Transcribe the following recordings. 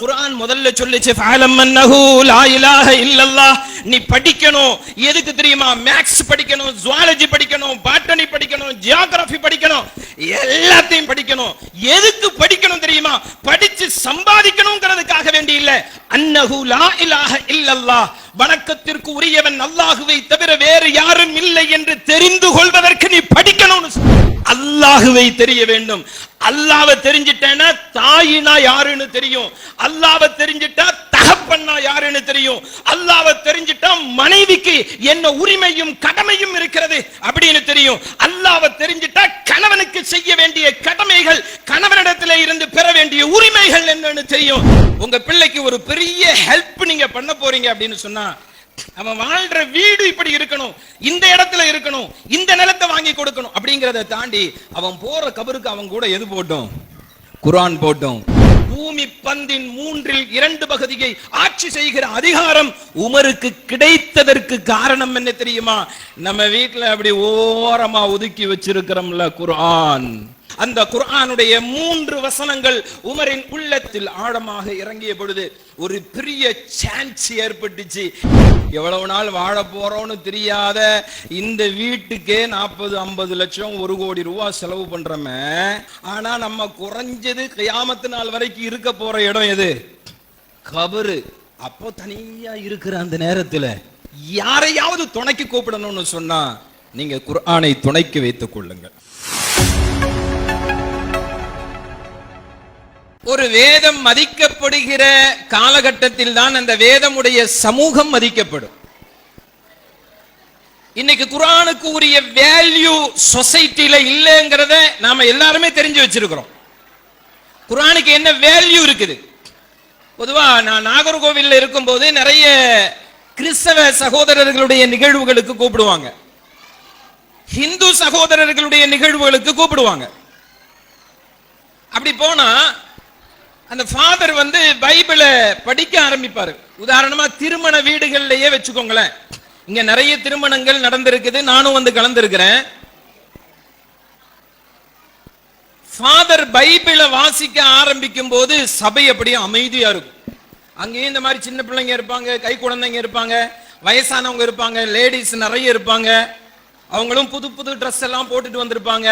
குரான் முதல்ல சொல்லுச்சு ஃபாலம் அன்னஹு லா இலாஹ இல்லல்லாஹ். நீ படிக்கணும். எதுக்கு தெரியுமா? மேக்ஸ் படிக்கணும் ஜுவாலஜி படிக்கணும் பாட்டனி படிக்கணும் ஜியோகிராஃபி படிக்கணும். எல்லாத்தையும் படிக்கணும். எதுக்கு படிக்கணும் தெரியுமா? படிச்சு சம்பாதிக்கணுங்கிறதுக்காக வேண்டி இல்ல. அன்னஹு லா இலாஹ இல்லல்லாஹ். வணக்கத்திற்கு உரியவன் அல்லாஹுவை தவிர வேறு யாரும் இல்லை என்று தெரிந்து கொள்வதற்கு நீ படிக்கணும்னு அல்லாஹுவை தெரிய வேண்டும். அல்லாவை தெரிஞ்சிட்டேன்னா தாயினா யாருன்னு தெரியும். அல்லாவை தெரிஞ்சிட்டா தகப்பன்னா யாருன்னு தெரியும்? அல்லாவை தெரிஞ்சிட்டா மனைவிக்கு என்ன உரிமையும் கடமையும் இருக்கிறது அப்படின்னு தெரியும். அல்லாவை தெரிஞ்சிட்டா கணவனுக்கு செய்ய வேண்டிய கடமைகள் கணவனிடத்துல இருந்து பெற வேண்டிய உரிமைகள் என்னன்னு தெரியும். உங்க பிள்ளைக்கு ஒரு பெரிய ஹெல்ப் நீங்க பண்ண போறீங்க அப்படின்னு சொன்னா அவன் வாழ்ற வீடு இப்படி இருக்கணும் இந்த இடத்துல இருக்கணும் இந்த நிலத்தை வாங்கி கொடுக்கணும் அப்படிங்கறத தாண்டி அவன் போற கபருக்கு அவன் கூட எது போட்டோம்? குரான் போட்டோம். பூமி பந்தின் மூன்றில் இரண்டு பகுதியை ஆட்சி செய்கிற அதிகாரம் உமருக்கு கிடைத்ததற்கு காரணம் என்ன தெரியுமா? நம்ம வீட்டுல அப்படி ஓரமா ஒதுக்கி வச்சிருக்கிறோம்ல குர்ஆன். அந்த குர்ஆனுடைய மூன்று வசனங்கள் உமரின் உள்ளத்தில் ஆழமாக இறங்கிய பொழுது ஒரு பெரிய சான்ஸ் ஏற்பட்டுச்சு. எவ்வளவு நாள் வாழ போறோம்னு தெரியாத இந்த வீட்டுக்கே நாற்பது ஐம்பது லட்சம் ஒரு கோடி ரூபாய் செலவு பண்றோமே. ஆனா நம்ம குறைஞ்சது கியாமத்து நாள் வரைக்கும் இருக்க போற இடம் எது? கபரு. அப்போ தனியா இருக்கிற அந்த நேரத்துல யாரையாவது துணைக்கு கூப்பிடணும்னு சொன்னா நீங்க குர்ஆனை துணைக்கு வைத்துக் கொள்ளுங்கள். ஒரு வேதம் மதிக்கப்படுகிற காலகட்டத்தில் தான் அந்த வேதமுடைய சமூகம் மதிக்கப்படும். இன்னைக்கு குரானுக்கு உரிய வேல்யூ சொசைட்டில இல்லைங்கிறத நாம எல்லாருமே தெரிஞ்சு வச்சிருக்கிறோம். குரானுக்கு என்ன வேல்யூ இருக்குது? பொதுவா நான் நாகர்கோவில்ல இருக்கும்போது நிறைய கிறிஸ்தவ சகோதரர்களுடைய நிகழ்வுகளுக்கு கூப்பிடுவாங்க. ஹிந்து சகோதரர்களுடைய நிகழ்வுகளுக்கு கூப்பிடுவாங்க. அப்படி போனா அந்த ஃபாதர் வந்து பைபிளை படிக்க ஆரம்பிப்பாரு. உதாரணமா திருமண வீடுகள்லயே வச்சுக்கோங்களேன். இங்க நிறைய திருமணங்கள் நடந்திருக்குது நானும் வந்து கலந்திருக்கிறேன். ஃபாதர் பைபிளை வாசிக்க ஆரம்பிக்கும் போது சபை அப்படியே அமைதியா இருக்கும். அங்கேயும் இந்த மாதிரி சின்ன பிள்ளைங்க இருப்பாங்க கை குழந்தைங்க இருப்பாங்க வயசானவங்க இருப்பாங்க லேடிஸ் நிறைய இருப்பாங்க. அவங்களும் புது புது ட்ரெஸ் எல்லாம் போட்டுட்டு வந்திருப்பாங்க.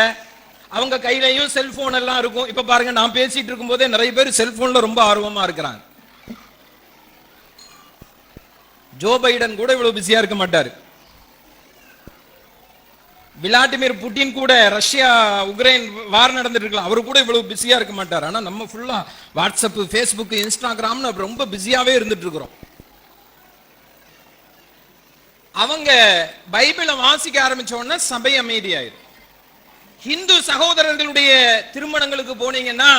அவங்க கையிலையும் செல்போன் எல்லாம் இருக்கும். இப்ப பாருங்க நான் பேசிட்டு இருக்கும்போதே நிறைய பேர் செல்போன்ல ரொம்ப ஆர்வமா இருக்கிறாங்க. ஜோ பைடன் கூட இவ்வளவு பிஸியா இருக்க மாட்டாரு. விளாடிமிர் புட்டின் கூட ரஷ்யா உக்ரைன் வார் நடந்துட்டு இருக்கலாம். அவரு கூட இவ்வளவு பிஸியா இருக்க மாட்டார். ஆனா நம்ம ஃபுல்லா வாட்ஸ்அப் ஃபேஸ்புக் இன்ஸ்டாகிராம்னு ரொம்ப பிஸியாவே இருந்துட்டு இருக்கிறோம். அவங்க பைபிளை வாசிக்க ஆரம்பிச்ச உடனே சபை அமைதியாயிரும். ஹிந்து சகோதரர்களுடைய திருமணங்களுக்கு போனீங்கன்னா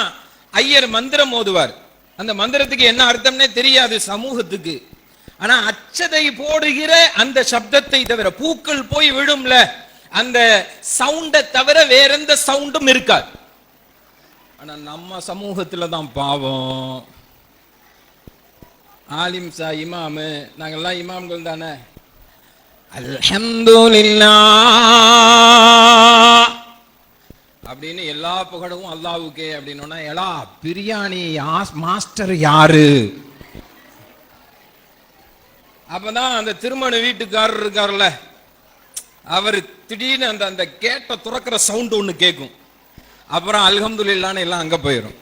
ஐயர் மந்திரம் ஓதுவார். அந்த மந்திரத்துக்கு என்ன அர்த்தம்னே தெரியாது சமூகத்துக்கு. ஆனா அச்சதை போடுகிற அந்த சப்தத்தை தவிர பூக்கள் போய் விழும்ல அந்த சவுண்டை தவிர வேற எந்த சவுண்டும் இருக்காது. ஆனா நம்ம சமூகத்துல தான் பாவம். ஆலிம் சா இமாமு நாங்கெல்லாம் இமாம்கள் தானே. அல்ஹம்துலில்லாஹ். அப்படின்னு எல்லா புகழும் அல்லாவுக்கே அப்படின்னா எலா பிரியாணி மாஸ்டர் யாரு? அப்பதான் அந்த திருமண வீட்டுக்காரர் இருக்கார்ல அவர் திடீர்னு அந்த அந்த கேட்ட துறக்கிற சவுண்ட் ஒண்ணு கேட்கும் அப்புறம் அல்ஹம்துலில்லான்னு எல்லாம் அங்க போயிடும்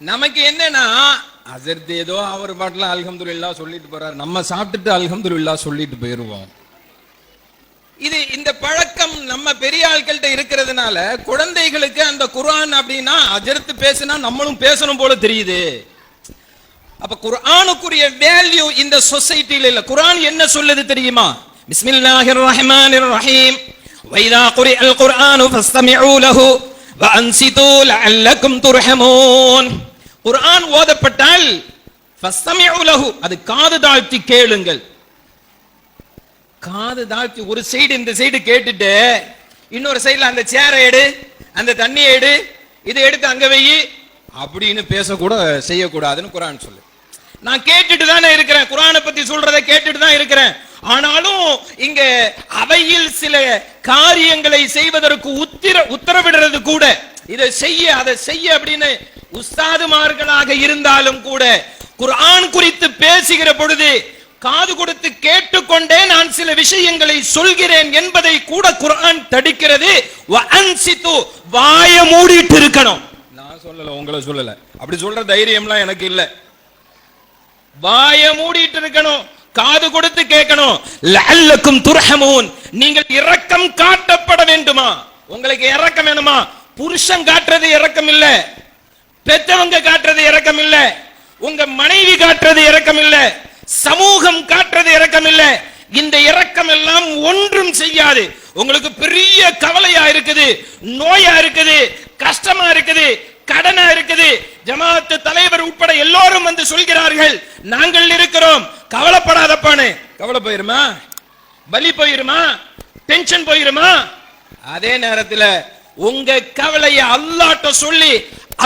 நமக்கு என்னன்னா அசர்த்து ஏதோ அவர் பாட்டில் அல்ஹம்துலில்லா சொல்லிட்டு போறாரு. நம்ம சாப்பிட்டுட்டு அல்ஹம்துல்லா சொல்லிட்டு போயிருவோம். இது இந்த பழக்கம் நம்ம பெரிய ஆட்கள்கிட்ட இருக்கிறதுனால குழந்தைகளுக்கு அந்த குரான் அப்படின்னா அஜர்த்து பேசினா நம்மளும் பேசணும் போல தெரியுது. அப்ப குர்ஆனுக்குரிய வேல்யூ இந்த சொசைட்டில இல்ல. குரான் என்ன சொல்லுது தெரியுமா? பிஸ்மில்லாஹிர் ரஹ்மானிர் ரஹீம் வைதா குரிஅல் குர்ஆனு ஃபஸ்தமிஉ லஹு. வஅன்சிது லஅல்லக்கும் துர்ஹமூன். குர்ஆன் ஓதப்பட்டால் ஃபஸ்தமிஉ லஹு. அது காது தாழ்த்தி கேளுங்கள். காது தாழ்த்தி ஒரு சைடு இந்த சைடு கேட்டுட்டு இன்னொரு சைடுல அந்த சேரை எடு அந்த தண்ணியை எடு இதை எடுத்து அங்க வெயி அப்படின்னு பேசக்கூட செய்யக்கூடாதுன்னு குரான் சொல்லு. நான் கேட்டுட்டு தானே இருக்கிறேன். குரானை பத்தி சொல்றதை கேட்டுட்டு தான் இருக்கிறேன். ஆனாலும் இங்க அவையில் சில காரியங்களை செய்வதற்கு உத்திர உத்தரவிடுறது கூட இதை செய்ய அதை செய்ய அப்படின்னு உஸ்தாதுமார்களாக இருந்தாலும் கூட குரான் குறித்து பேசுகிற பொழுது காது கொடுத்து கேட்டுக்கொண்டே நான் சில விஷயங்களை சொல்கிறேன் என்பதை கூட குர்ஆன் தடுக்கிறது. வாய மூடிட்டு இருக்கணும் நான் சொல்லல உங்களை சொல்லல. அப்படி சொல்ற தைரியம்லாம் எனக்கு இல்ல. வாய மூடிட்டு இருக்கணும் காது கொடுத்து கேட்கணும். லஅல்லக்கும் துர்ஹமூன். நீங்கள் இரக்கம் காட்டப்பட வேண்டுமா? உங்களுக்கு இரக்கம் வேணுமா? புருஷன் காட்டுறது இரக்கம் இல்ல. பெத்தவங்க காட்டுறது இரக்கம் இல்ல. உங்க மனைவி காட்டுறது இரக்கம் இல்ல. சமூகம் காட்டுறது இரக்கம் இல்லை இந்த இரக்கம் எல்லாம் ஒன்றும் செய்யாது. உங்களுக்கு பெரிய கவலையா இருக்குது நோயா இருக்குது கஷ்டமா இருக்குது கடனா இருக்குது. ஜமாத்து தலைவர் உட்பட எல்லோரும் வந்து சொல்கிறார்கள் நாங்கள் இருக்கிறோம். கவலைப்படாதப்பானு கவலை போயிருமா? பலி போயிருமா? டென்ஷன் போயிருமா? அதே நேரத்துல உங்க கவலையை அல்லாட்ட சொல்லி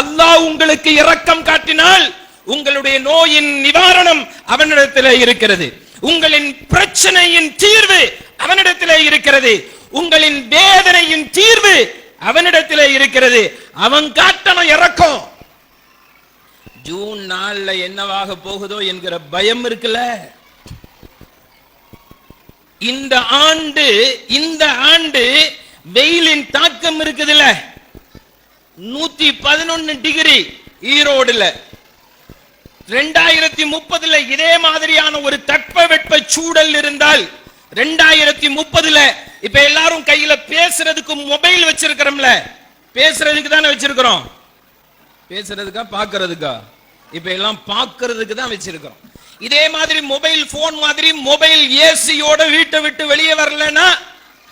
அல்லாஹ் உங்களுக்கு இரக்கம் காட்டினால் உங்களுடைய நோயின் நிவாரணம் அவனிடத்தில் இருக்கிறது. உங்களின் பிரச்சனையின் தீர்வு அவனிடத்தில் இருக்கிறது. உங்களின் வேதனையின் தீர்வு அவனிடத்தில் இருக்கிறது. அவன் காட்டணும் இறக்கம். ஜூன் நாள்ல என்னவாக போகுதோ என்கிற பயம் இருக்குல்ல? இந்த ஆண்டு இந்த ஆண்டு வெயிலின் தாக்கம் இருக்குதுல்ல. நூத்தி பதினொன்னு டிகிரி ஈரோடுல. ரெண்டாயிரத்தி முப்பதுல இதே மாதிரியான ஒரு தட்பவெட்ப சூழல் இருந்தால் ரெண்டாயிரத்தி முப்பதுல இப்ப எல்லாரும் கையில பேசுறதுக்கு மொபைல் வச்சிருக்கிறோம்ல பேசுறதுக்கு தானே வச்சிருக்கிறோம்? பேசுறதுக்கா பாக்குறதுக்கா இப்ப எல்லாம் பாக்குறதுக்கு தான் வச்சிருக்கிறோம். இதே மாதிரி மொபைல் போன் மாதிரி மொபைல் ஏசியோட வீட்டை விட்டு வெளியே வரலன்னா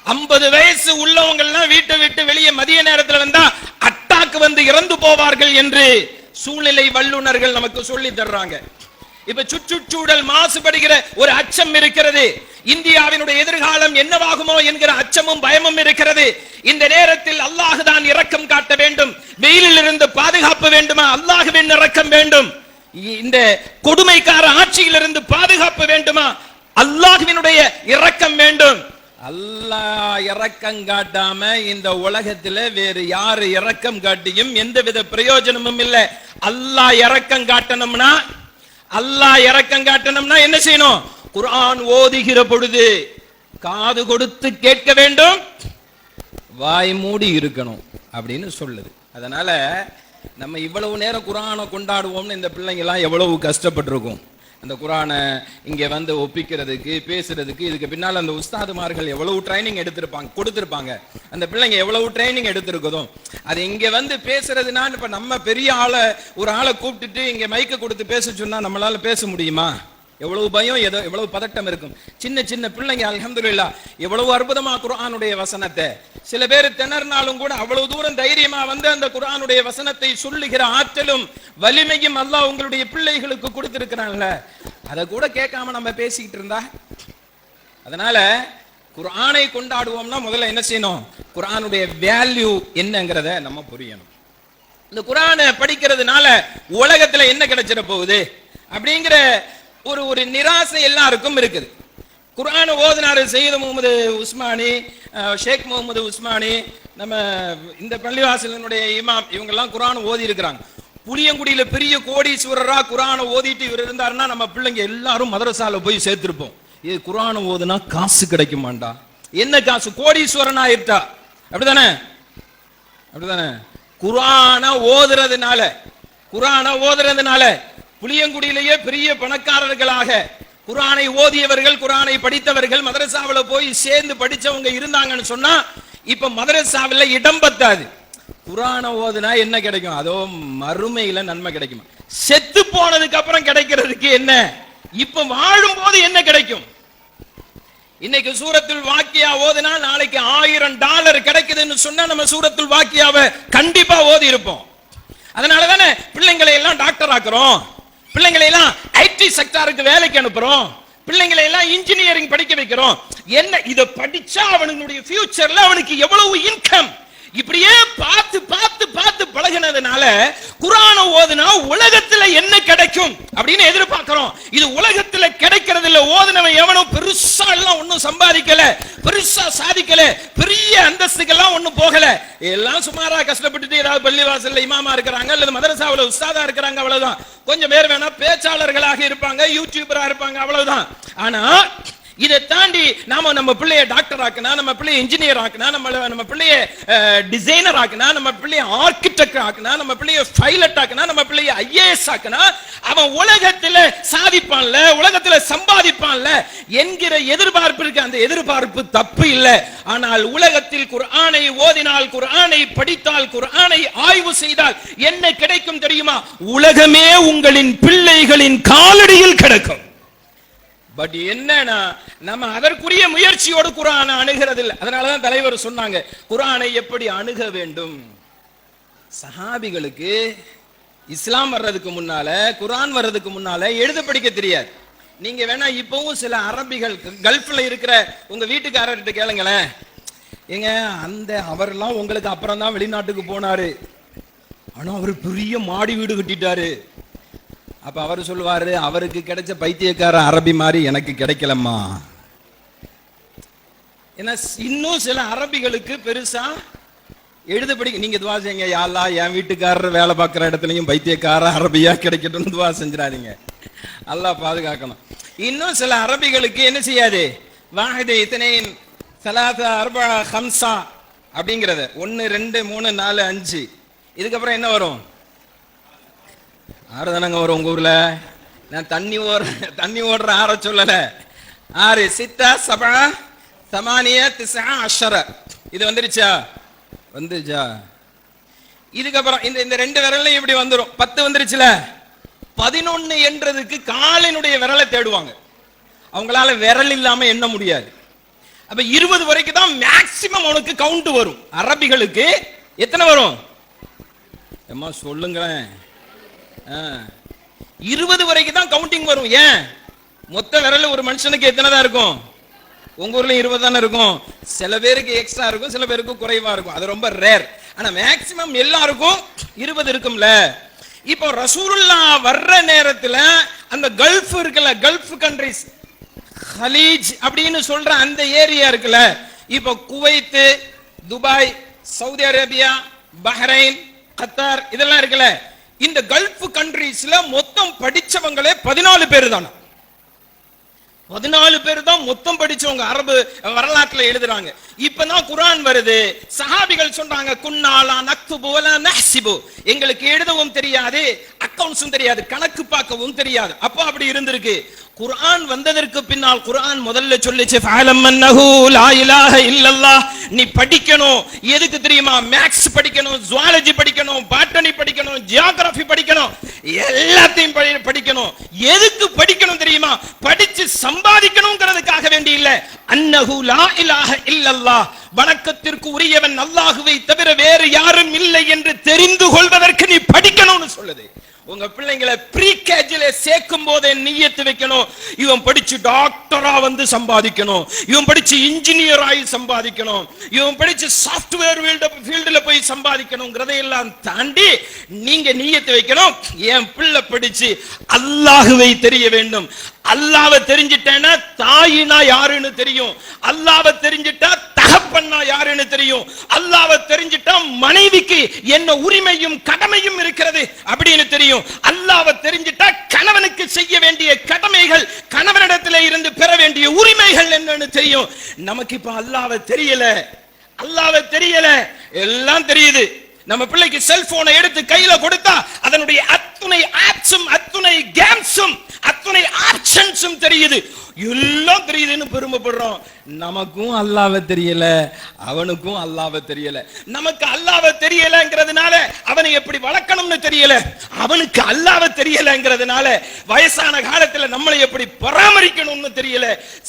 ஐம்பது வயசு உள்ளவங்க எல்லாம் வீட்டை விட்டு வெளியே மதிய நேரத்துல வந்தா அட்டாக்கு வந்து இறந்து போவார்கள் என்று சூழ்நிலை வல்லுனர்கள் நமக்கு சொல்லி தர்றாங்க. இப்ப சுற்றுச்சூழல் மாசுபடுகிற ஒரு அச்சம் இருக்கிறது. இந்தியாவினுடைய எதிர்காலம் என்னவாகுமோ என்கிற அச்சமும் பயமும் இருக்கிறது. இந்த நேரத்தில் அல்லாஹ் தான் இரக்கம் காட்ட வேண்டும். வெயிலில் இருந்து பாதுகாப்பு வேண்டுமா? அல்லாஹுவின் இரக்கம் வேண்டும். இந்த கொடுமைக்கார ஆட்சியிலிருந்து பாதுகாப்பு வேண்டுமா? அல்லாஹுவினுடைய இரக்கம் வேண்டும். அல்லாஹ் இறக்கம் காட்டாம இந்த உலகத்துல வேறு யாரு இறக்கம் காட்டியும் எந்தவித பிரயோஜனமும் இல்லை. அல்லாஹ் இறக்கம் காட்டணும்னா அல்லாஹ் இறக்கம் காட்டணும்னா என்ன செய்யணும்? குரான் ஓதுகிற பொழுது காது கொடுத்து கேட்க வேண்டும் வாய் மூடி இருக்கணும் அப்படின்னு சொல்லுது. அதனால நம்ம இவ்வளவு நேரம் குரானை கொண்டாடுவோம்னு இந்த பிள்ளைங்க எல்லாம் எவ்வளவு கஷ்டப்பட்டிருக்கும். அந்த குரானை இங்கே வந்து ஒப்பிக்கிறதுக்கு பேசுறதுக்கு இதுக்கு பின்னால் அந்த உஸ்தாதுமார்கள் எவ்வளவு ட்ரைனிங் எடுத்திருப்பாங்க கொடுத்துருப்பாங்க. அந்த பிள்ளைங்க எவ்வளவு ட்ரைனிங் எடுத்திருக்குதோ அது இங்கே வந்து பேசுறதுனா இப்போ நம்ம பெரிய ஆளை ஒரு ஆளை கூப்பிட்டுட்டு இங்கே மைக்கை கொடுத்து பேச சொன்னால் நம்மளால பேச முடியுமா? எவ்வளவு பயம் ஏதோ எவ்வளவு பதட்டம் இருக்கும். சின்ன சின்ன பிள்ளைங்க அலமதுல்லா எவ்வளவு அற்புதமா குரானுடைய வசனத்தை. சில பேர் திணறினாலும் கூட அவ்வளவு தூரம் தைரியமா வந்து அந்த குரானுடைய வசனத்தை சொல்லுகிற ஆற்றலும் வலிமையும் அல்லாஹ் உங்களுடைய பிள்ளைகளுக்கு கொடுத்திருக்கிறான்ல. அதை கூட கேட்காம நம்ம பேசிக்கிட்டு இருந்தா? அதனால குரானை கொண்டாடுவோம்னா முதல்ல என்ன செய்யணும்? குரானுடைய வேல்யூ என்னங்கிறத நம்ம புரியணும். இந்த குரானை படிக்கிறதுனால உலகத்துல என்ன கிடைச்சிட போகுது? அப்படிங்கிற ஒரு ஒரு நிராசை எல்லாருக்கும் இருக்குது. குரான ஓதுனாரு சையது முகமது உஸ்மானி ஷேக் முகமது உஸ்மானி நம்ம இந்த பள்ளிவாசலினுடைய இமாம் இவங்கெல்லாம் குரான் ஓதி இருக்கிறாங்க புளியங்குடியில பெரிய கோடீஸ்வரரா குரானை ஓதிட்டு இவர் இருந்தாருன்னா நம்ம பிள்ளைங்க எல்லாரும் மதரசால போய் சேர்த்திருப்போம். இது குர்ஆனை ஓதுனா காசு கிடைக்குமாண்டா? என்ன காசு? கோடீஸ்வரன் ஆயிட்டா அப்படிதானே? அப்படிதானே? குரான ஓதுறதுனால குரான ஓதுறதுனால புளியங்குடியிலேயே பெரிய பணக்காரர்களாக குரானை ஓதியவர்கள் குரானை படித்தவர்கள் மதரசாவில் போய் சேர்ந்து படித்தவங்க இருந்தாங்கன்னு சொன்னா இப்ப மதரசாவில் இடம் பத்தாது. குரான ஓதுனா என்ன கிடைக்கும்? அதோ மறுமையில நன்மை கிடைக்கும்? செத்து போனதுக்கு அப்புறம் கிடைக்கிறதுக்கு என்ன? இப்ப வாழும் போது என்ன கிடைக்கும்? இன்னைக்கு சூரத்துல் வாக்கியா ஓதுனா நாளைக்கு ஆயிரம் டாலர் கிடைக்குதுன்னு சொன்னா நம்ம சூரத்துல் வாக்கியாவை கண்டிப்பா ஓதி இருப்போம் அதனால தானே பிள்ளைங்களை எல்லாம் டாக்டர் ஆக்குறோம் பிள்ளைங்களை எல்லாம் ஐடி செக்டாருக்கு வேலைக்கு அனுப்புறோம். பிள்ளைங்களை எல்லாம் இன்ஜினியரிங் படிக்க வைக்கிறோம். என்ன இதை படிச்சா அவனுடைய ஃபியூச்சர்ல அவனுக்கு எவ்வளவு இன்கம் இப்படியே பார்த்து பார்த்து பார்த்து பழகினதுனால குரான ஓதுனா உலகத்துல என்ன கிடைக்கும் அப்படின்னு எதிர்பார்க்கிறோம். இது உலகத்துல கிடைக்கிறது இல்ல ஓதுனவன் எவனும் பெருசா எல்லாம் ஒண்ணும் சம்பாதிக்கல பெருசா சாதிக்கல பெரிய அந்தஸ்துக்கெல்லாம் ஒண்ணும் போகல. எல்லாம் சுமாரா கஷ்டப்பட்டுட்டு ஏதாவது பள்ளிவாசல்ல இமாமா இருக்கிறாங்க அல்லது அவ்வளவு உஸ்தாதா இருக்கிறாங்க அவ்வளவுதான். கொஞ்சம் பேர் வேணா பேச்சாளர்களாக இருப்பாங்க யூடியூபரா இருப்பாங்க அவ்வளவுதான். ஆனா இதை தாண்டி நாம நம்ம பிள்ளைய டாக்டர் ஆக்குனா நம்ம பிள்ளைய இன்ஜினியர் ஆக்குனா நம்ம நம்ம பிள்ளைய டிசைனர் ஆக்குனா நம்ம பிள்ளைய ஆர்கிடெக்ட் ஆக்குனா நம்ம பிள்ளைய பைலட் ஆக்குனா நம்ம பிள்ளைய ஐஏஎஸ் ஆக்குனா அவன் உலகத்துல சாதிப்பான்ல உலகத்துல சம்பாதிப்பான்ல என்கிற எதிர்பார்ப்பு இருக்கு. அந்த எதிர்பார்ப்பு தப்பு இல்லை. ஆனால் உலகத்தில் குர்ஆனை ஓதினால் குர்ஆனை படித்தால் குர்ஆனை ஆய்வு செய்தால் என்ன கிடைக்கும் தெரியுமா? உலகமே உங்களின் பிள்ளைகளின் காலடியில் கிடக்கும். பட் என்னன்னா நம்ம அதற்குரிய முயற்சியோடு குரானை அணுகிறது இல்லை அதனாலதான் தலைவர் சொன்னாங்க குரானை எப்படி அணுக வேண்டும்? சஹாபிகளுக்கு இஸ்லாம் வர்றதுக்கு முன்னால குரான் வர்றதுக்கு முன்னால எழுத படிக்க தெரியாது. நீங்க வேணா இப்பவும் சில அரபிகள் கல்ஃப்ல இருக்கிற உங்க வீட்டுக்காரர்கிட்ட கேளுங்களேன். ஏங்க அந்த அவரெல்லாம் உங்களுக்கு அப்புறம் தான் வெளிநாட்டுக்கு போனாரு. ஆனா அவர் பெரிய மாடி வீடு கட்டிட்டாரு. அப்ப அவர் சொல்லுவார் அவருக்கு கிடைச்ச பைத்தியக்கார அரபி மாதிரி எனக்கு கிடைக்கலம்மா. ஏன்னா இன்னும் சில அரபிகளுக்கு பெருசா எழுத படிக்க நீங்க துவா செய்யுங்க யாழ்லா என் வீட்டுக்காரர் வேலை பார்க்குற இடத்துலையும் பைத்தியக்கார அரபியா கிடைக்கட்டும்னு துவா செஞ்சிடாதீங்க. நல்லா பாதுகாக்கணும். இன்னும் சில அரபிகளுக்கு என்ன செய்யாது? வாஹிது இத்தனை சலாசா அர்பா ஹம்சா அப்படிங்கிறத ஒன்று ரெண்டு மூணு நாலு அஞ்சு. இதுக்கப்புறம் என்ன வரும்? ஆறு தானங்க வரும் உங்க ஊர்ல? நான் தண்ணி ஓடுற தண்ணி ஓடுற ஆற சொல்லல. ஆறு சித்தா சபா சமானிய திசா அஷர. இது வந்துருச்சா? வந்துருச்சா? இதுக்கப்புறம் இந்த இந்த ரெண்டு விரலையும் இப்படி வந்துடும் பத்து வந்துருச்சுல? பதினொன்னு என்றதுக்கு காலினுடைய விரலை தேடுவாங்க. அவங்களால விரல் இல்லாம எண்ண முடியாது. அப்ப இருபது வரைக்கும் தான் மேக்சிமம் அவனுக்கு கவுண்ட் வரும். அரபிகளுக்கு எத்தனை வரும்? எம்மா சொல்லுங்களேன். இருபது வரைக்கும் தான் கவுண்டிங் வரும். ஏன்? மொத்த விரல் ஒரு மனுஷனுக்கு எத்தனை தான் இருக்கும்? உங்க ஊர்ல இருபது தானே இருக்கும். சில பேருக்கு எக்ஸ்ட்ரா இருக்கும் சில பேருக்கு குறைவா இருக்கும். அது ரொம்ப ரேர் ஆனா மேக்சிமம் எல்லாருக்கும் இருபது இருக்கும்ல. இப்போ ரசூலுல்லா வர்ற நேரத்துல அந்த கல்ஃப் இருக்குல்ல கல்ஃப் கண்ட்ரிஸ் ஹலீஜ் அப்படின்னு சொல்ற அந்த ஏரியா இருக்குல்ல. இப்போ Kuwait Dubai Saudi Arabia Bahrain Qatar இதெல்லாம் இருக்குல்ல. இந்த கல்ஃப் கண்ட்ரீஸ்ல மொத்தம் படிச்சவங்களே பதினாலு பேர் தானா பதினாலு பேர் தான் மொத்தம் படிச்சவங்க. அரபு வரலாற்றுல எழுதுறாங்க. இப்பதான் குரான் வருது. சஹாபிகள் சொல்றாங்க குன்னாலா நக்துபு போல நஹ்சிபு. எங்களுக்கு எழுதவும் தெரியாது அக்கவுண்ட்ஸும் தெரியாது கணக்கு பார்க்கவும் தெரியாது. அப்போ அப்படி இருந்திருக்கு. குர்ஆன் வந்ததற்கு பின்னால் குர்ஆன் முதல்ல சொல்லுச்சு ஃபஅலம் லா இலாஹ இல்லல்லாஹ். நீ படிக்கணும். எதுக்கு தெரியுமா? மேக்ஸ் படிக்கணும் ஜுவாலஜி படிக்கணும் பாட்டனி படிக்கணும் ஜியோகிராஃபி படிக்கணும். எல்லாத்தையும் படி- படிக்கணும். எதுக்கு படிக்கணும் தெரியுமா? படிச்சு சம்பாதிக்கணும்ங்கிறதுக்காக வேண்டி இல்ல. அன்னஹு லா இலாஹ இல்லல்லாஹ். வணக்கத்திற்கு உரியவன் அல்லாஹுவை தவிர வேறு யாரும் இல்லை என்று தெரிந்து கொள்வதற்கு நீ படிக்கணும்னு சொல்லுது. உங்க பிள்ளைங்களை ப்ரீ கேஜில சேர்க்கும் போதே நீயத்து வைக்கணும். இவன் படிச்சு டாக்டரா வந்து சம்பாதிக்கணும். இவன் படிச்சு இன்ஜினியர் ஆகி சம்பாதிக்கணும். இவன் படிச்சு சாஃப்ட்வேர் ஃபீல்டுல போய் சம்பாதிக்கணுங்கிறதையெல்லாம் தாண்டி நீங்க நீயத்து வைக்கணும். என் பிள்ளை படிச்சு அல்லாஹுவை தெரிய வேண்டும். அல்லாவை தெரிஞ்சிட்டேன்னா தாயினா யாருன்னு தெரியும். அல்லாவை தெரிஞ்சிட்டா தகப்பன்னா யாருன்னு தெரியும். அல்லாவை தெரிஞ்சிட்டா மனைவிக்கு என்ன உரிமையும் கடமையும் இருக்கிறது அப்படின்னு தெரியும். அல்லாவை தெரிஞ்சிட்டா கணவனுக்கு செய்ய வேண்டிய கடமைகள் கணவனிடத்தில் இருந்து பெற வேண்டிய உரிமைகள் என்னன்னு தெரியும். நமக்கு இப்ப அல்லாவை தெரியல. அல்லாவை தெரியல. எல்லாம் தெரியுது. நம்ம பிள்ளைக்கு செல்போனை எடுத்து கையில கொடுத்தா அதனுடைய அத்துணை ஆப்ஸும் அத்துணை கேம்ஸும் அத்துணை ஆப்ஷன்ஸும் தெரியுது. எல்லாம் தெரியுதுன்னு பெருமைப்படுறோம். நமக்கும் அல்லாவ தெரியல அவனுக்கும் அல்லாவ தெரியல. நமக்கு அல்லாவ தெரியலங்கிறதுனால அவனை எப்படி வளர்க்கணும்னு தெரியல அவனுக்கு அல்லாவ தெரியலங்கிறதுனால வயசான காலத்துல நம்மளை எப்படி பராமரிக்கணும்னு தெரியல.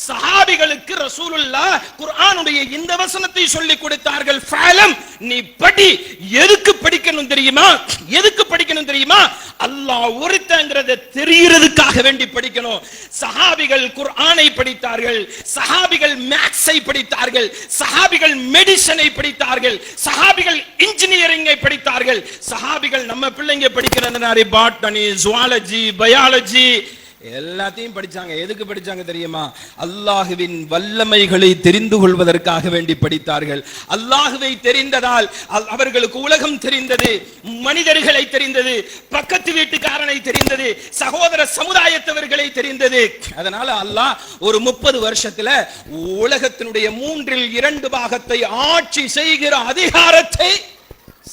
சஹாபிகளுக்கு ரசூலுல்லாஹ் குர்ஆனுடைய இந்த வசனத்தை சொல்லி கொடுத்தார்கள். ஃபாலம் நீ படி. எதுக்கு படிக்கணும் தெரியுமா? எதுக்கு படிக்கணும் தெரியுமா? அல்லாஹ் ஒருத்தங்கிறத தெரியறதுக்காக வேண்டி படிக்கணும். சஹாபிகள் குர்ஆனை படித்தார்கள் சஹாபிகள் மேக்ஸை படித்தார்கள் சஹாபிகள் மெடிசனை படித்தார்கள் சஹாபிகள் இன்ஜினியரிங்கை படித்தார்கள். சஹாபிகள் நம்ம பிள்ளைங்க படிக்கிறதுனாலே பாட்டனி ஜுவாலஜி பயாலஜி எல்லாத்தையும் படிச்சாங்க. எதுக்கு படிச்சாங்க தெரியுமா? அல்லாஹுவின் வல்லமைகளை தெரிந்து கொள்வதற்காக வேண்டி படித்தார்கள். அல்லாஹுவை தெரிந்ததால் அவர்களுக்கு உலகம் தெரிந்தது மனிதர்களை தெரிந்தது பக்கத்து வீட்டுக்காரனை தெரிந்தது சகோதர சமுதாயத்தவர்களை தெரிந்தது. அதனால அல்லாஹ் ஒரு முப்பது வருஷத்துல உலகத்தினுடைய மூன்றில் இரண்டு பாகத்தை ஆட்சி செய்கிற அதிகாரத்தை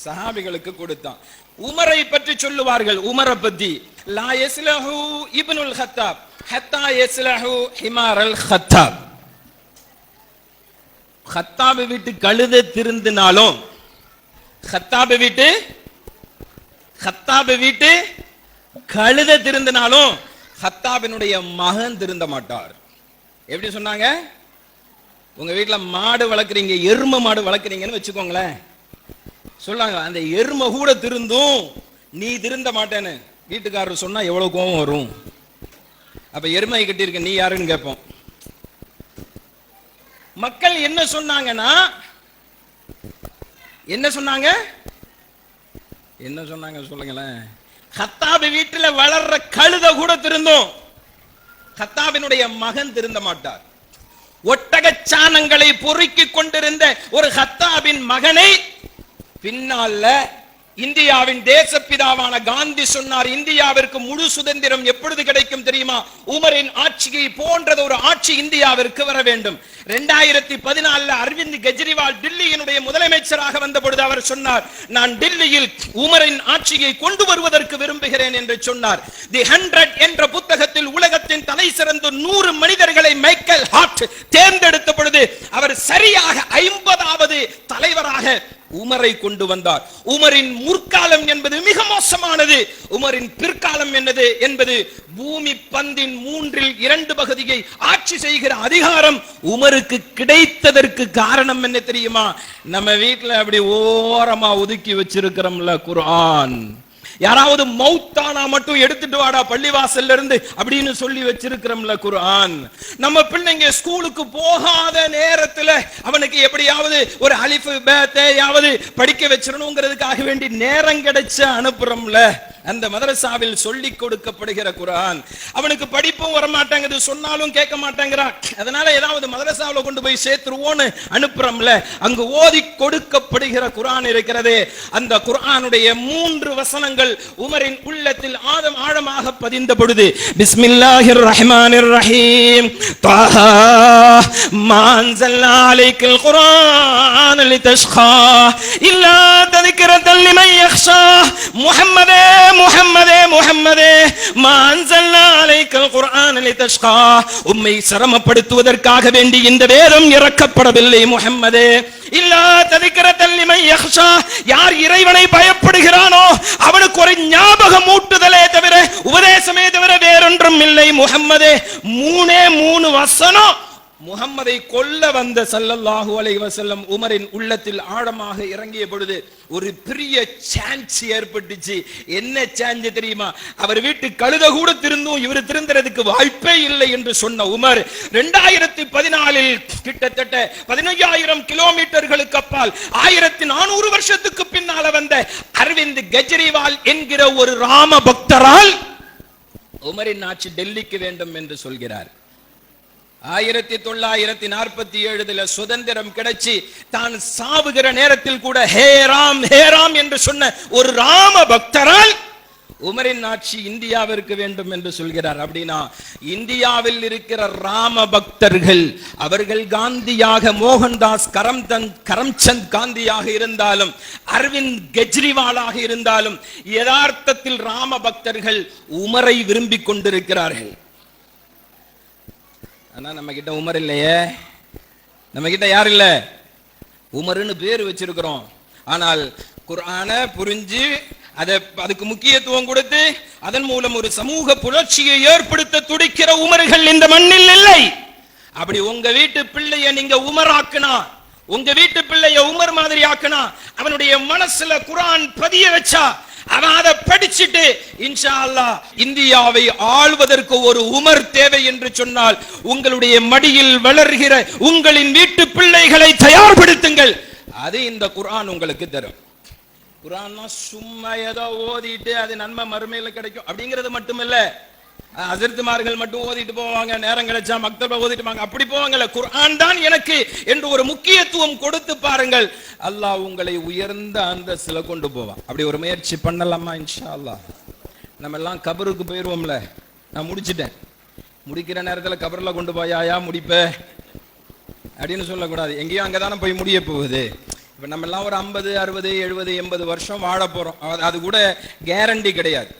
சஹாபிகளுக்கு கொடுத்தான். உமரை பற்றி சொல்லுவார்கள் உமரை பத்தி. லா எஸ்லஹு இப்னுல் ஹத்தாப் ஹத்தா எஸ்லஹு ஹிமார் அல் ஹத்தாப் ஹத்தாபு வீட்டு கழுத திருந்தினாலும் ஹத்தாபு வீட்டு ஹத்தாபு வீட்டு கழுத திருந்தினாலும் ஹத்தாபினுடைய மகன் திருந்த மாட்டார். எப்படி சொன்னாங்க? உங்க வீட்டுல மாடு வளர்க்குறீங்க எரும மாடு வளர்க்குறீங்கன்னு வச்சுக்கோங்களேன். சொல்லாங்க அந்த எருமை கூட திருந்தும் நீ திருந்த மாட்டேன்னு. வீட்டுக்காரர் சொன்னா எவ்வளவு கோபம் வரும்? அப்ப எருமை கட்டியிருக்க நீ யாருன்னு கேட்போம். மக்கள் என்ன சொன்னாங்கன்னா என்ன சொன்னாங்க? என்ன சொன்னாங்க சொல்லுங்களேன். ஹத்தாபு வீட்டுல வளர்ற கழுத கூட திருந்தும். ஹத்தாபினுடைய மகன் திருந்த மாட்டார். ஒட்டகச்சானங்களை பொறுக்கிக் கொண்டிருந்த ஒரு ஹத்தாபின் மகனை பின்னால இந்தியாவின் தேசப்பிதாவான காந்தி சொன்னார் இந்தியாவிற்கு முழு சுதந்திரம் எப்பொழுது கிடைக்கும் தெரியுமா? உமரின் ஆட்சியை போன்றது ஒரு ஆட்சி இந்தியாவிற்கு வர வேண்டும். ரெண்டாயிரத்தி பதினாலுல அரவிந்த் கெஜ்ரிவால் டெல்லியினுடைய முதலமைச்சராக வந்த பொழுது அவர் சொன்னார் நான் டில்லியில் உமரின் ஆட்சியை கொண்டு வருவதற்கு விரும்புகிறேன் என்று சொன்னார். தி ஹண்ட்ரட் என்ற புத்தகத்தில் உலகத்தின் தலை சிறந்த நூறு மனிதர்களை மைக்கேல் ஹார்ட் தேர்ந்தெடுத்த பொழுது அவர் சரியாக ஐம்பதாவது தலைவராக உமரை கொண்டு வந்தார். உமரின் முற்காலம் என்பது மிக மோசமானது. உமரின் பிற்காலம் என்னது? என்பது பூமி பந்தின் மூன்றில் இரண்டு பகுதியை ஆட்சி செய்கிற அதிகாரம் உமருக்கு கிடைத்ததற்கு காரணம் என்ன தெரியுமா? நம்ம வீட்டுல அப்படி ஓரமா ஒதுக்கி வச்சிருக்கிறோம்ல குரான் யாராவது மௌத்தானா மட்டும் எடுத்துட்டு வாடா பள்ளிவாசல்ல இருந்து அப்படின்னு சொல்லி வச்சிருக்கிறோம்ல குரான் நம்ம பிள்ளைங்க ஸ்கூலுக்கு போகாத நேரத்துல அவனுக்கு எப்படியாவது ஒரு அலிஃபு பேத்தையாவது படிக்க வச்சிடணுங்கிறதுக்காக வேண்டி நேரம் கிடைச்ச அனுப்புறோம்ல. அந்த மதரசாவில் சொல்லி கொடுக்கப்படுகிற குரான் அவனுக்கு படிப்பும் வர மாட்டேங்குது சொன்னாலும் கேட்க மாட்டேங்கிறான். அதனால ஏதாவது மதரசாவில் கொண்டு போய் சேர்த்துருவோன்னு அனுப்புறோம்ல. அங்கு ஓதி கொடுக்கப்படுகிற குரான் இருக்கிறது. அந்த குரானுடைய மூன்று வசனங்கள் வார்த்தைகள் உமரின் உள்ளத்தில் ஆதம் ஆழமாக பதிந்த பொழுது பிஸ்மில்லாஹிர் ரஹ்மானிர் ரஹீம் தாஹா மான்சல்லா அலைக்கல் குர்ஆன் இல்லா தذكرة لمن يخشى முஹம்மதே முஹம்மதே முஹம்மதே மான்சல்லா அலைக்கல் குர்ஆன் லிதஷ்கா. உம்மை சிரமப்படுத்துவதற்காக வேண்டி இந்த வேதம் இறக்கப்படவில்லை முஹம்மதே. இல்லா தذكرة لمن يخشى யார் இறைவனை பயப்படுகிறானோ அவனுக்கு ஒரு ஞாபகம் ஊட்டுதலே தவிர உபதேசமே தவிர வேறொன்றும் இல்லை முகம்மதே மூணே மூணு வசனம் முகம்மதை கொல்ல வந்த சல்லல்லாஹு அலைஹி வஸல்லம் உமரின் உள்ளத்தில் ஆழமாக இறங்கிய பொழுது ஒரு பெரிய சான்ஸ் ஏற்பட்டுச்சு. என்ன சான்ஸ் தெரியுமா? அவர் வீட்டு கழுத கூட திருந்தும் இவர் திருந்துறதுக்கு வாய்ப்பே இல்லை என்று சொன்ன உமர் ரெண்டாயிரத்தி பதினாலில் கிட்டத்தட்ட பதினையாயிரம் கிலோமீட்டர்களுக்கு அப்பால் ஆயிரத்தி நானூறு வருஷத்துக்கு பின்னால வந்த அரவிந்த் கெஜ்ரிவால் என்கிற ஒரு ராம பக்தரால் உமரின் ஆட்சி டெல்லிக்கு வேண்டும் என்று சொல்கிறார். ஆயிரத்தி தொள்ளாயிரத்தி நாற்பத்தி ஏழுல சுதந்திரம் கிடைச்சி தான் சாவுகிற நேரத்தில் கூட ஹே ராம் ஹே ராம் என்று சொன்ன ஒரு ராம பக்தரால் உமரின் ஆட்சி இந்தியாவிற்கு வேண்டும் என்று சொல்கிறார். அப்படின்னா இந்தியாவில் இருக்கிற ராம பக்தர்கள் அவர்கள் காந்தியாக மோகன்தாஸ் கரம்தந்த் கரம்சந்த் காந்தியாக இருந்தாலும் அரவிந்த் கெஜ்ரிவாலாக இருந்தாலும் யதார்த்தத்தில் ராம பக்தர்கள் உமரை விரும்பிக் கொண்டிருக்கிறார்கள். ஆனால் நம்ம கிட்ட உமர் இல்லையே. நம்ம கிட்ட யார் இல்லை? உமர்னு பேர் வச்சிருக்கிறோம். ஆனால் குரானை புரிஞ்சு அதை அதுக்கு முக்கியத்துவம் கொடுத்து அதன் மூலம் ஒரு சமூக புரட்சியை ஏற்படுத்த துடிக்கிற உமர்கள் இந்த மண்ணில் இல்லை. அப்படி உங்க வீட்டு பிள்ளைய நீங்க உமராக்குனா உங்க வீட்டு பிள்ளைய உமர் மாதிரி ஆக்குனா அவனுடைய மனசுல குரான் பதிய வச்சா அவன் அதை படிச்சுட்டு இன்ஷா அல்லாஹ் இந்தியாவை ஆள்வதற்கு ஒரு உமர் தேவை என்று சொன்னால் உங்களுடைய மடியில் வளர்கிற உங்களின் வீட்டு பிள்ளைகளை தயார்படுத்துங்கள். அது இந்த குரான் உங்களுக்கு தரும். குரான் சும்மா ஏதோ ஓதிட்டு அது நன்மை மறுமையில கிடைக்கும். அப்படிங்கிறது மட்டுமில்ல. அஜர்த்துமார்கள் மட்டும் ஓதிட்டு போவாங்க நேரம் கிடைச்சா மக்தப ஓதிட்டு போவாங்க. அப்படி போவாங்கல்ல குர்ஆன் தான் எனக்கு என்று ஒரு முக்கியத்துவம் கொடுத்து பாருங்கள். அல்லாஹ் உங்களை உயர்ந்த அந்தஸ்துல கொண்டு போவான் அப்படி ஒரு முயற்சி பண்ணலாமா இன்ஷா அல்லாஹ் நம்ம எல்லாம் கபருக்கு போயிருவோம்ல. நான் முடிச்சிட்டேன். முடிக்கிற நேரத்துல கபர்ல கொண்டு போயாயா முடிப்ப. அப்படின்னு சொல்லக்கூடாது. எங்கேயும் அங்கதானே போய் முடிய போகுது. இப்ப நம்ம எல்லாம் ஒரு ஐம்பது அறுபது எழுபது எண்பது வருஷம் வாழ போறோம். அது கூட கேரண்டி கிடையாது.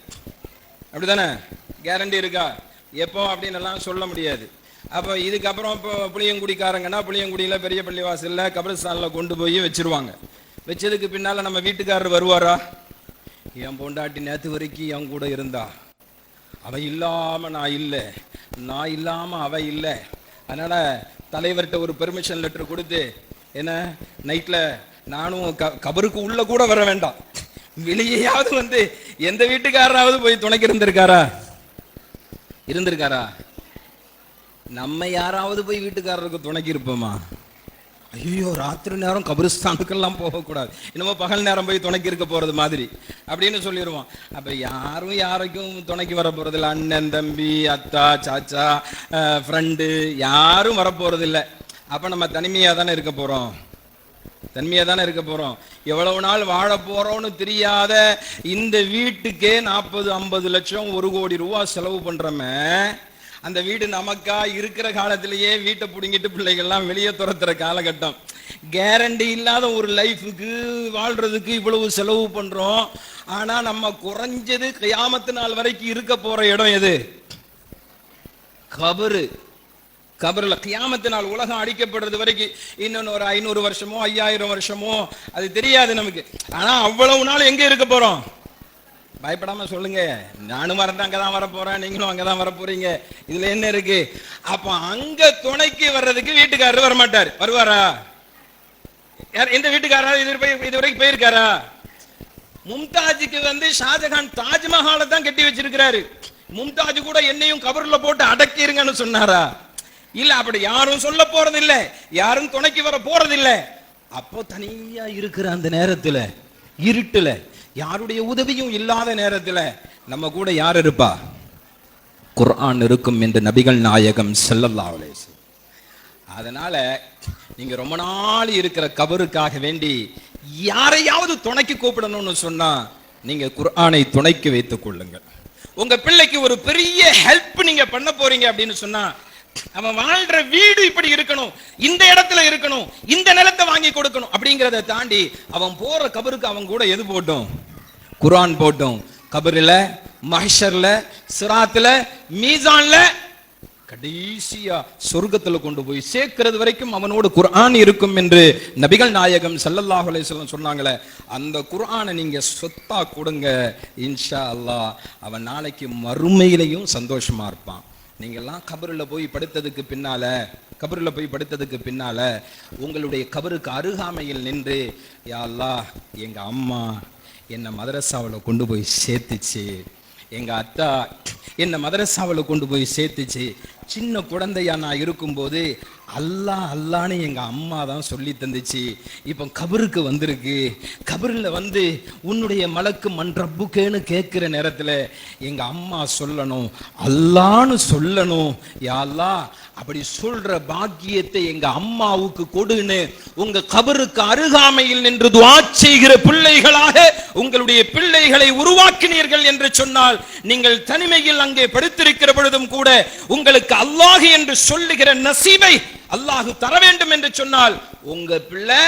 அப்படிதானே? கேரண்டி இருக்கா? எப்போ அப்படின்னு எல்லாம் சொல்ல முடியாது. அப்போ இதுக்கப்புறம் இப்போ புளியங்குடிக்காரங்கன்னா புளியங்குடியில் பெரிய பள்ளிவாசலில் கபிரஸ்தானில் கொண்டு போய் வச்சிருவாங்க. வச்சதுக்கு பின்னால் நம்ம வீட்டுக்காரர் வருவாரா? என் பொண்டாட்டி நேற்று வரைக்கும் என் கூட இருந்தா. அவள் இல்லாமல் நான் இல்லை. நான் இல்லாமல் அவள் இல்லை. அதனால் தலைவர்கிட்ட ஒரு பெர்மிஷன் லெட்டர் கொடுத்து என்ன நைட்டில் நானும் க- கபருக்கு உள்ளே கூட வர வேண்டாம். வெளியேயாவது வந்து எந்த வீட்டுக்காரராவது போய் துணைக்கு இருந்திருக்காரா? இருந்திருக்காரா நம்ம யாராவது போய் வீட்டுக்காரருக்கு துணைக்கு இருப்போமா ஐயோ ராத்திரி நேரம் கபிரிஸ்தானுக்கெல்லாம் போகக்கூடாது. என்னமோ பகல் நேரம் போய் துணைக்கு இருக்க போறது மாதிரி. அப்படின்னு சொல்லிடுவோம் அப்ப யாரும் யாருக்கும் துணைக்கு வர போறதில்ல அண்ணன் தம்பி அத்தா சாச்சா ஃப்ரெண்டு யாரும் வரப்போகிறதில்ல அப்போ அப்ப நம்ம தனிமையா தானே இருக்க போறோம்? தன்மையாக தானே இருக்க போகிறோம் எவ்வளவு நாள் வாழ போகிறோம்னு தெரியாத இந்த வீட்டுக்கே நாற்பது ஐம்பது லட்சம் ஒரு கோடி ரூபா செலவு பண்ணுறோமே அந்த வீடு நமக்கா இருக்கிற காலத்திலேயே வீட்டை பிடுங்கிட்டு பிள்ளைகள்லாம் வெளியே துரத்துற காலகட்டம். கேரண்டி இல்லாத ஒரு லைஃபுக்கு வாழ்றதுக்கு இவ்வளவு செலவு பண்ணுறோம் ஆனால் நம்ம குறைஞ்சது கியாமத்து நாள் வரைக்கும் இருக்க போகிற இடம் எது? கபரு. கபரில் கியாமத்து நாள் உலகம் அடிக்கப்படுறது வரைக்கும் இன்னொன்று ஒரு ஐநூறு வருஷமோ ஐயாயிரம் வருஷமோ அது தெரியாது நமக்கு. ஆனால் அவ்வளவு நாள் எங்கே இருக்க போகிறோம் பயப்படாமல் சொல்லுங்க. நானும் வரேன் அங்கே தான் வரப்போகிறேன் நீங்களும் அங்கதான் வர வரப்போறீங்க இதில் என்ன இருக்கு? அப்போ அங்கே துணைக்கு வர்றதுக்கு வீட்டுக்காரர் வர மாட்டார் வருவாரா? யார் எந்த வீட்டுக்காரா இது போய் இது வரைக்கும் போயிருக்காரா? மும்தாஜுக்கு வந்து ஷாஜகான் தாஜ்மஹாலை தான் கட்டி வச்சிருக்கிறாரு. மும்தாஜ் கூட என்னையும் கபரில் போட்டு அடக்கிருங்கன்னு சொன்னாரா? இல்ல அப்படி யாரும் சொல்ல போறது இல்ல யாரும் துணைக்கு வர போறது இல்ல அப்போ தனியா இருக்கிற அந்த நேரத்துல இருட்டுல யாருடைய உதவியும் இல்லாத நேரத்துல நம்ம கூட யார் இருப்பா? குர்ஆன் இருக்கும் என்று நபிகள் நாயகம் செல்லல்லா அலைஹி அதனால நீங்க ரொம்ப நாள் இருக்கிற கபருக்காக வேண்டி யாரையாவது துணைக்கு கூப்பிடணும்னு சொன்னா நீங்க குர்ஆனை துணைக்கு வைத்துக் கொள்ளுங்கள். உங்க பிள்ளைக்கு ஒரு பெரிய ஹெல்ப் நீங்க பண்ண போறீங்க அப்படின்னு சொன்னா அவன் வாழ்ற வீடு இப்படி இருக்கணும். இந்த இடத்துல இருக்கணும். இந்த நிலத்தை வாங்கி கொடுக்கணும். அப்படிங்கிறத தாண்டி அவன் போற கபருக்கு அவன் கூட எது போட்டும்? குரான் போட்டும். கபரில் மஹர்ல சிராத்துல மீசான்ல கடைசியா சொர்க்கத்துல கொண்டு போய் சேர்க்கிறது வரைக்கும் அவனோடு குர்ஆன் இருக்கும் என்று நபிகள் நாயகம் சல்லல்லாஹு அலைஹி சொன்னாங்களே அந்த குர்ஆனை நீங்க சொத்தா கொடுங்க. இன்ஷா அல்லாஹ் அவன் நாளைக்கு மறுமையிலையும் சந்தோஷமா இருப்பான். நீங்கள்லாம் கபரில் போய் படுத்ததுக்கு பின்னால கபரில் போய் படுத்ததுக்கு பின்னால உங்களுடைய கபருக்கு அருகாமையில் நின்று யாழ்லா எங்கள் அம்மா என்னை மதரசாவில் கொண்டு போய் சேர்த்துச்சு. எங்கள் அத்தா என்னை மதரசாவில் கொண்டு போய் சேர்த்துச்சு. சின்ன குழந்தையா நான் இருக்கும்போது அல்லாஹ் அல்லான்னு எங்கள் அம்மா தான் சொல்லி தந்துச்சு. இப்போ கபருக்கு வந்திருக்கு. கபரில் வந்து உன்னுடைய மலக்கு மண் ரப்புக்கேன்னு கேட்குற நேரத்தில் எங்கள் அம்மா சொல்லணும். அல்லான்னு சொல்லணும். யாழ்லா அப்படி சொல்கிற பாக்கியத்தை எங்கள் அம்மாவுக்கு கொடுன்னு உங்கள் கபருக்கு அருகாமையில் நின்று துவா செய்கிற பிள்ளைகளாக உங்களுடைய பிள்ளைகளை உருவாக்கினீர்கள் என்று சொன்னால் நீங்கள் தனிமையில் அங்கே படுத்திருக்கிற பொழுதும் கூட உங்களுக்கு அல்லாஹ் என்று சொல்லுகிற நசீபை அல்லாஹு தர வேண்டும் என்று சொன்னால் உங்க பிள்ளை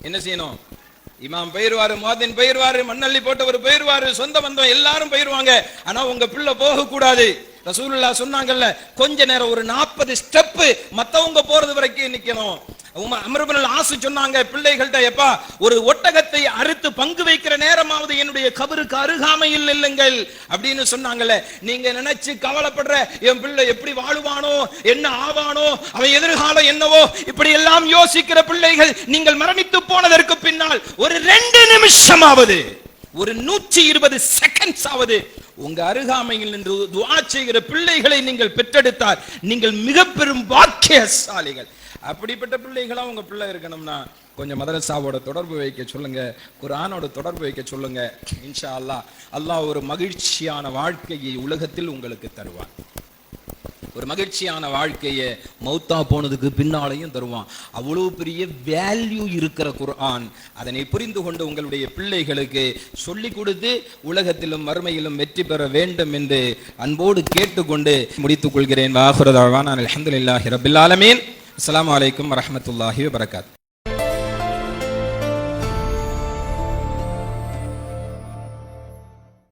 என்ன செய்யணும்? இமாம் போயிருவாரு மோதின் போயிருவாரு மண்ணள்ளி போட்டவர் போயிருவாரு சொந்த பந்தம் எல்லாரும் போயிருவாங்க. ஆனா உங்க பிள்ளை போக கூடாது ரசூலுல்லா சொன்னாங்கல்ல கொஞ்ச நேரம் ஒரு நாற்பது ஸ்டெப் மத்தவங்க போறது வரைக்கும் நிக்கணும். உம- ஆசு சொன்னாங்க பிள்ளைகள்ட்ட எப்பா ஒரு ஒட்டகத்தை அறுத்து பங்கு வைக்கிற நேரமாவது என்னுடைய கபருக்கு அருகாமையில் இல்லைங்கள் அப்படின்னு சொன்னாங்கல்ல. நீங்க நினைச்சு கவலைப்படுற என் பிள்ளை எப்படி வாழுவானோ என்ன ஆவானோ அவன் எதிர்காலம் என்னவோ இப்படி எல்லாம் யோசிக்கிற பிள்ளைகள் நீங்கள் மரணித்து போனதற்கு பின்னால் ஒரு ரெண்டு நிமிஷமாவது ஒரு நூற்றி இருபது செகண்ட்ஸ் ஆவது உங்க அருகாமையில் நின்று துவா செய்கிற பிள்ளைகளை நீங்கள் பெற்றெடுத்தார் நீங்கள் மிக பெரும் பாக்கியசாலிகள். அப்படிப்பட்ட பிள்ளைகளா உங்க பிள்ளை இருக்கணும்னா கொஞ்சம் மதரசாவோட தொடர்பு வைக்க சொல்லுங்க குரானோட தொடர்பு வைக்க சொல்லுங்க. இன்ஷா அல்லாஹ் அல்லாஹ் ஒரு மகிழ்ச்சியான வாழ்க்கையை உலகத்தில் உங்களுக்கு தருவான். ஒரு மகிழ்ச்சியான வாழ்க்கையை மௌத்தா போனதுக்கு பின்னாலையும் தருவான். அவ்வளவு பெரிய வேல்யூ இருக்கிற குர்ஆன். அதனை புரிந்து கொண்டு உங்களுடைய பிள்ளைகளுக்கு சொல்லிக் கொடுத்து உலகத்திலும் மறுமையிலும் வெற்றி பெற வேண்டும் என்று அன்போடு கேட்டுக்கொண்டு முடித்துக் கொள்கிறேன். வாகுரதாவான் அலமதுல்லாஹி ரபில் ஆலமீன். அஸ்லாம் வலைக்கம் வரமத்துல்லாஹி வரகாத்